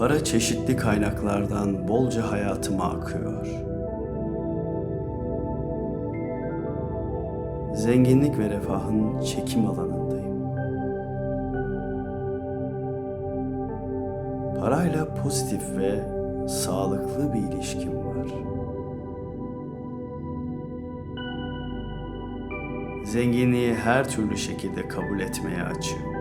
Para çeşitli kaynaklardan bolca hayatıma akıyor. Zenginlik ve refahın çekim alanındayım. Parayla pozitif ve sağlıklı bir ilişkim var. Zenginliği her türlü şekilde kabul etmeye açığım.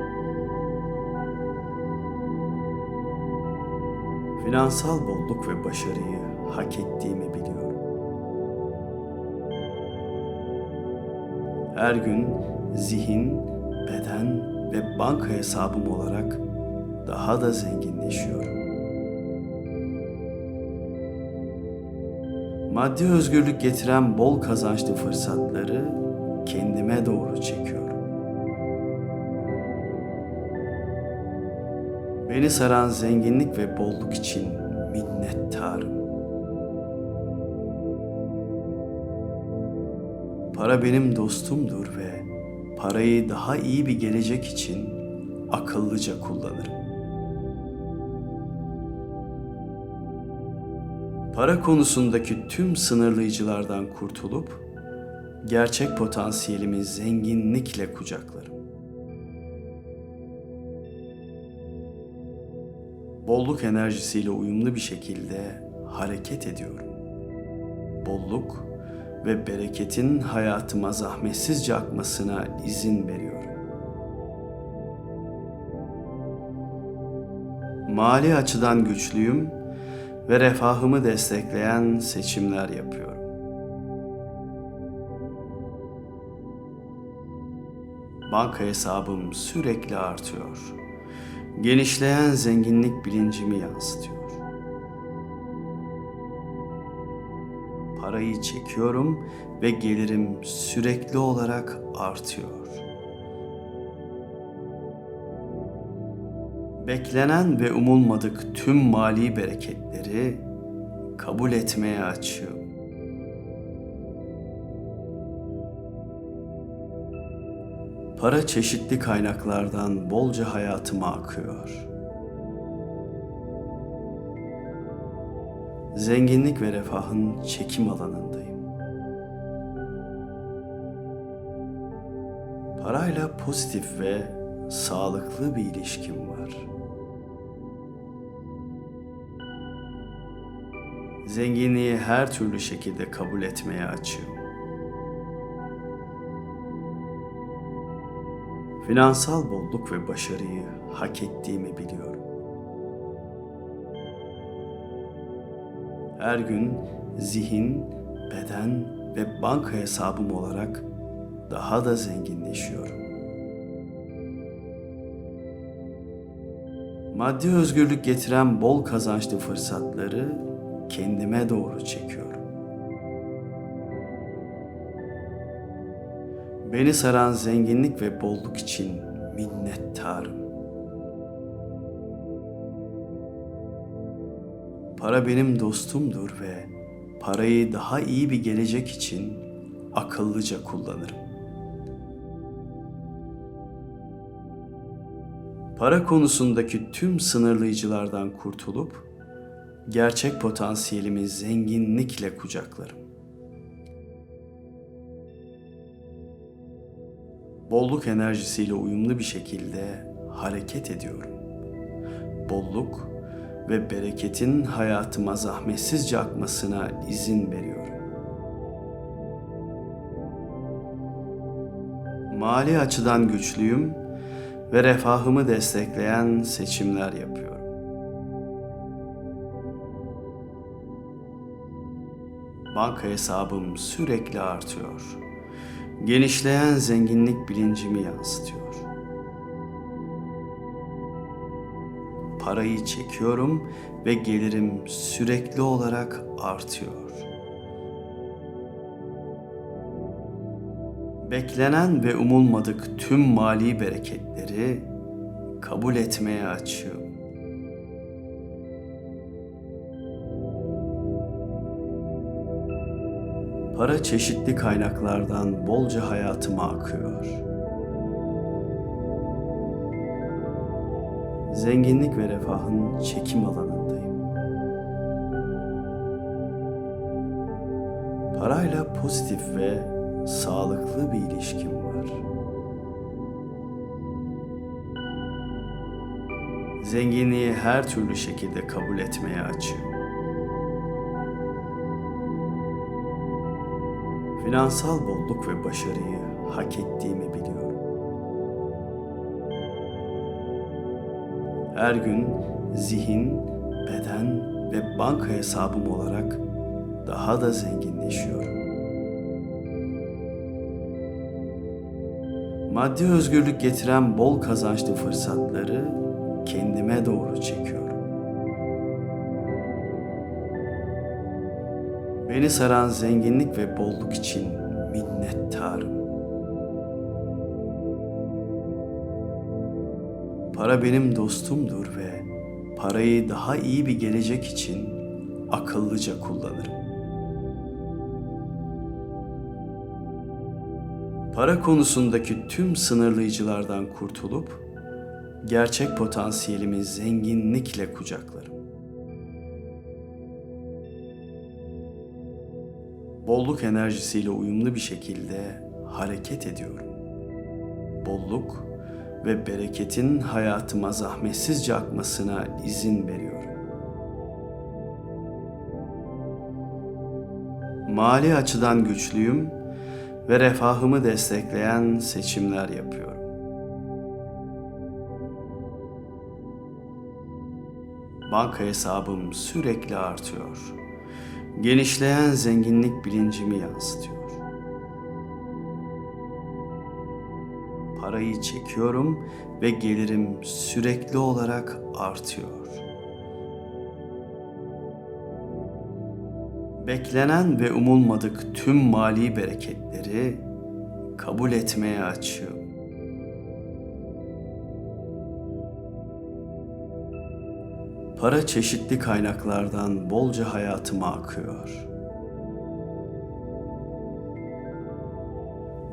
Finansal bolluk ve başarıyı hak ettiğimi biliyorum. Her gün zihin, beden ve banka hesabım olarak daha da zenginleşiyorum. Maddi özgürlük getiren bol kazançlı fırsatları kendime doğru çekiyorum. Beni saran zenginlik ve bolluk için minnettarım. Para benim dostumdur ve parayı daha iyi bir gelecek için akıllıca kullanırım. Para konusundaki tüm sınırlayıcılardan kurtulup gerçek potansiyelimi zenginlikle kucaklarım. Bolluk enerjisiyle uyumlu bir şekilde hareket ediyorum. Bolluk ve bereketin hayatıma zahmetsizce akmasına izin veriyorum. Mali açıdan güçlüyüm ve refahımı destekleyen seçimler yapıyorum. Banka hesabım sürekli artıyor genişleyen zenginlik bilincimi yansıtıyor. Parayı çekiyorum ve gelirim sürekli olarak artıyor. Beklenen ve umulmadık tüm mali bereketleri kabul etmeye açığım. Para çeşitli kaynaklardan bolca hayatıma akıyor. Zenginlik ve refahın çekim alanındayım. Parayla pozitif ve sağlıklı bir ilişkim var. Zenginliği her türlü şekilde kabul etmeye açığım. Finansal bolluk ve başarıyı hak ettiğimi biliyorum. Her gün zihin, beden ve banka hesabım olarak daha da zenginleşiyorum. Maddi özgürlük getiren bol kazançlı fırsatları kendime doğru çekiyorum. Beni saran zenginlik ve bolluk için minnettarım. Para benim dostumdur ve parayı daha iyi bir gelecek için akıllıca kullanırım. Para konusundaki tüm sınırlayıcılardan kurtulup gerçek potansiyelimi zenginlikle kucaklarım. Bolluk enerjisiyle uyumlu bir şekilde hareket ediyorum. Bolluk ve bereketin hayatıma zahmetsizce akmasına izin veriyorum. Mali açıdan güçlüyüm ve refahımı destekleyen seçimler yapıyorum. Banka hesabım sürekli artıyor genişleyen zenginlik bilincimi yansıtıyor. Parayı çekiyorum ve gelirim sürekli olarak artıyor. Beklenen ve umulmadık tüm mali bereketleri kabul etmeye açığım. Para çeşitli kaynaklardan bolca hayatıma akıyor. Zenginlik ve refahın çekim alanındayım. Parayla pozitif ve sağlıklı bir ilişkim var. Zenginliği her türlü şekilde kabul etmeye açığım. Finansal bolluk ve başarıyı hak ettiğimi biliyorum. Her gün zihin, beden ve banka hesabım olarak daha da zenginleşiyorum. Maddi özgürlük getiren bol kazançlı fırsatları kendime doğru çekiyorum. Beni saran zenginlik ve bolluk için minnettarım. Para benim dostumdur ve parayı daha iyi bir gelecek için akıllıca kullanırım. Para konusundaki tüm sınırlayıcılardan kurtulup gerçek potansiyelimi zenginlikle kucaklarım. Bolluk enerjisiyle uyumlu bir şekilde hareket ediyorum. Bolluk ve bereketin hayatıma zahmetsizce akmasına izin veriyorum. Mali açıdan güçlüyüm ve refahımı destekleyen seçimler yapıyorum. Banka hesabım sürekli artıyor. Genişleyen zenginlik bilincimi yansıtıyor. Parayı çekiyorum ve gelirim sürekli olarak artıyor. Beklenen ve umulmadık tüm mali bereketleri kabul etmeye açığım. Para çeşitli kaynaklardan bolca hayatıma akıyor.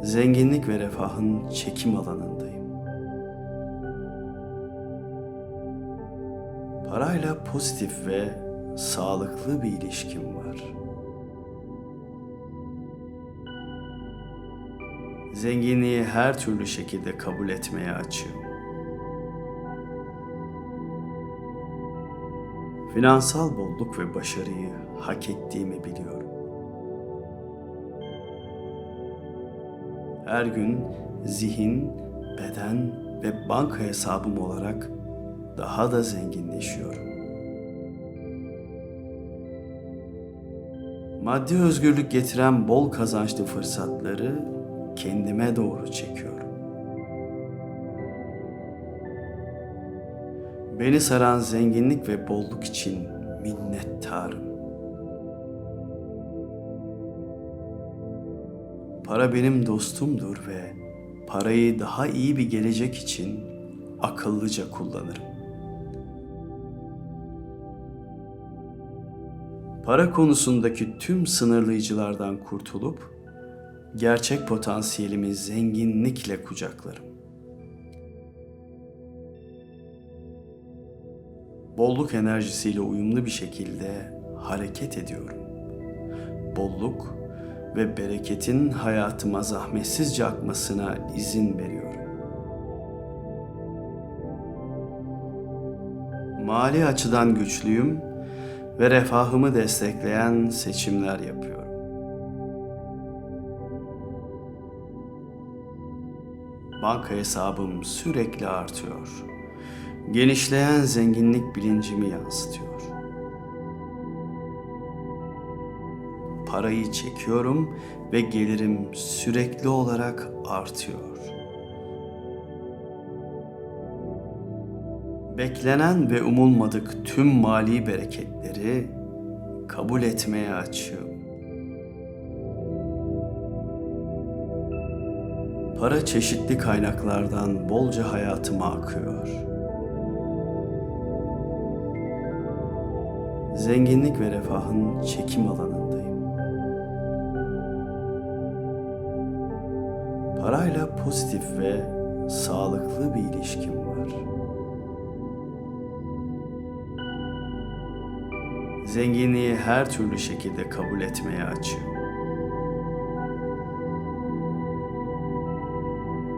Zenginlik ve refahın çekim alanındayım. Parayla pozitif ve sağlıklı bir ilişkim var. Zenginliği her türlü şekilde kabul etmeye açığım. Finansal bolluk ve başarıyı hak ettiğimi biliyorum. Her gün zihin, beden ve banka hesabım olarak daha da zenginleşiyorum. Maddi özgürlük getiren bol kazançlı fırsatları kendime doğru çekiyorum. Beni saran zenginlik ve bolluk için minnettarım. Para benim dostumdur ve parayı daha iyi bir gelecek için akıllıca kullanırım. Para konusundaki tüm sınırlayıcılardan kurtulup gerçek potansiyelimi zenginlikle kucaklarım. Bolluk enerjisiyle uyumlu bir şekilde hareket ediyorum. Bolluk ve bereketin hayatıma zahmetsizce akmasına izin veriyorum. Mali açıdan güçlüyüm ve refahımı destekleyen seçimler yapıyorum. Banka hesabım sürekli artıyor genişleyen zenginlik bilincimi yansıtıyor. Parayı çekiyorum ve gelirim sürekli olarak artıyor. Beklenen ve umulmadık tüm mali bereketleri kabul etmeye açığım. Para çeşitli kaynaklardan bolca hayatıma akıyor.'' zenginlik ve refahın çekim alanındayım. Parayla pozitif ve sağlıklı bir ilişkim var. Zenginliği her türlü şekilde kabul etmeye açığım.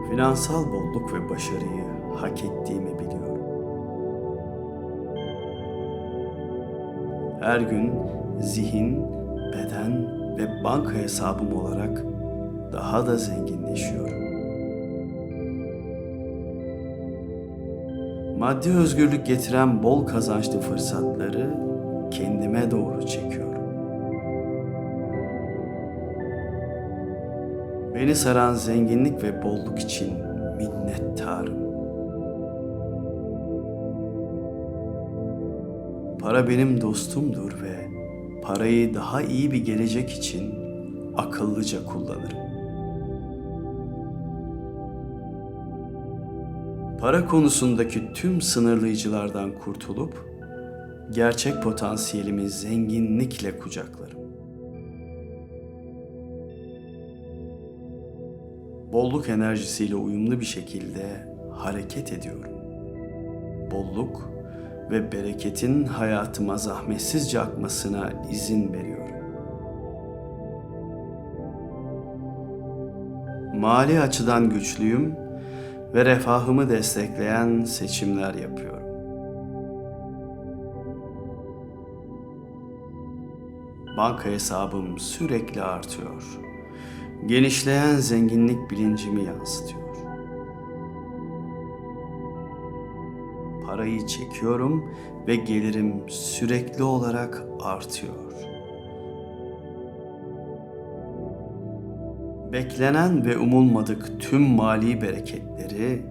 Finansal bolluk ve başarıyı hak ettiğimi biliyorum. Her gün zihin, beden ve banka hesabım olarak daha da zenginleşiyorum. Maddi özgürlük getiren bol kazançlı fırsatları kendime doğru çekiyorum. Beni saran zenginlik ve bolluk için minnettarım. Para benim dostumdur ve parayı daha iyi bir gelecek için akıllıca kullanırım. Para konusundaki tüm sınırlayıcılardan kurtulup gerçek potansiyelimi zenginlikle kucaklarım. Bolluk enerjisiyle uyumlu bir şekilde hareket ediyorum. Bolluk ve bereketin hayatıma zahmetsizce akmasına izin veriyorum. Mali açıdan güçlüyüm ve refahımı destekleyen seçimler yapıyorum. Banka hesabım sürekli artıyor. Genişleyen zenginlik bilincimi yansıtıyor. Parayı çekiyorum ve gelirim sürekli olarak artıyor. Beklenen ve umulmadık tüm mali bereketleri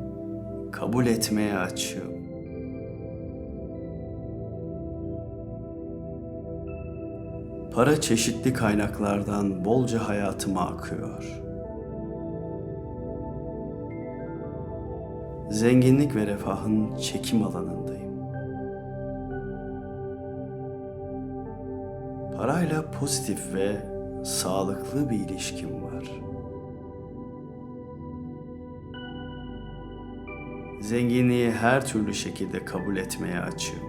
kabul etmeye açığım. Para çeşitli kaynaklardan bolca hayatıma akıyor. Zenginlik ve refahın çekim alanındayım. Parayla pozitif ve sağlıklı bir ilişkim var. Zenginliği her türlü şekilde kabul etmeye açığım.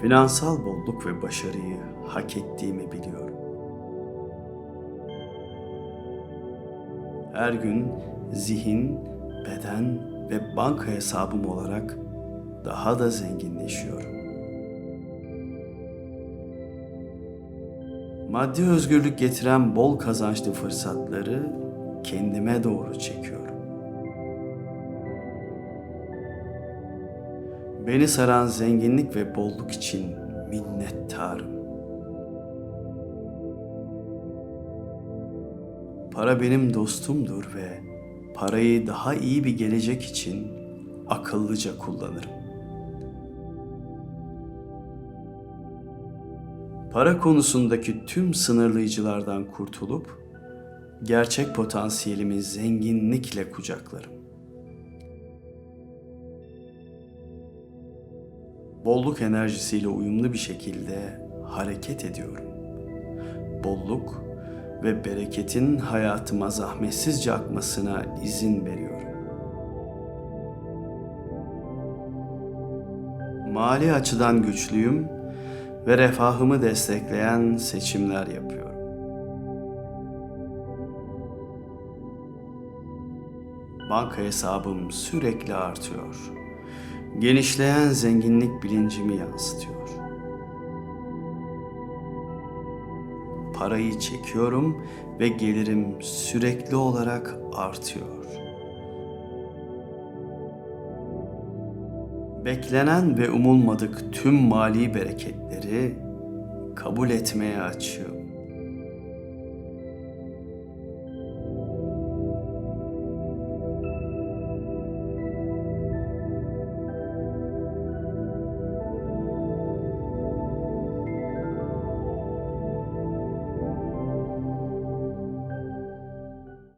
Finansal bolluk ve başarıyı hak ettiğimi biliyorum. Her gün zihin, beden ve banka hesabım olarak daha da zenginleşiyorum. Maddi özgürlük getiren bol kazançlı fırsatları kendime doğru çekiyorum. Beni saran zenginlik ve bolluk için minnettarım. Para benim dostumdur ve parayı daha iyi bir gelecek için akıllıca kullanırım. Para konusundaki tüm sınırlayıcılardan kurtulup gerçek potansiyelimi zenginlikle kucaklarım. Bolluk enerjisiyle uyumlu bir şekilde hareket ediyorum. Bolluk ve bereketin hayatıma zahmetsizce akmasına izin veriyorum. Mali açıdan güçlüyüm ve refahımı destekleyen seçimler yapıyorum. Banka hesabım sürekli artıyor. Genişleyen zenginlik bilincimi yansıtıyor. Parayı çekiyorum ve gelirim sürekli olarak artıyor. Beklenen ve umulmadık tüm mali bereketleri kabul etmeye açığım.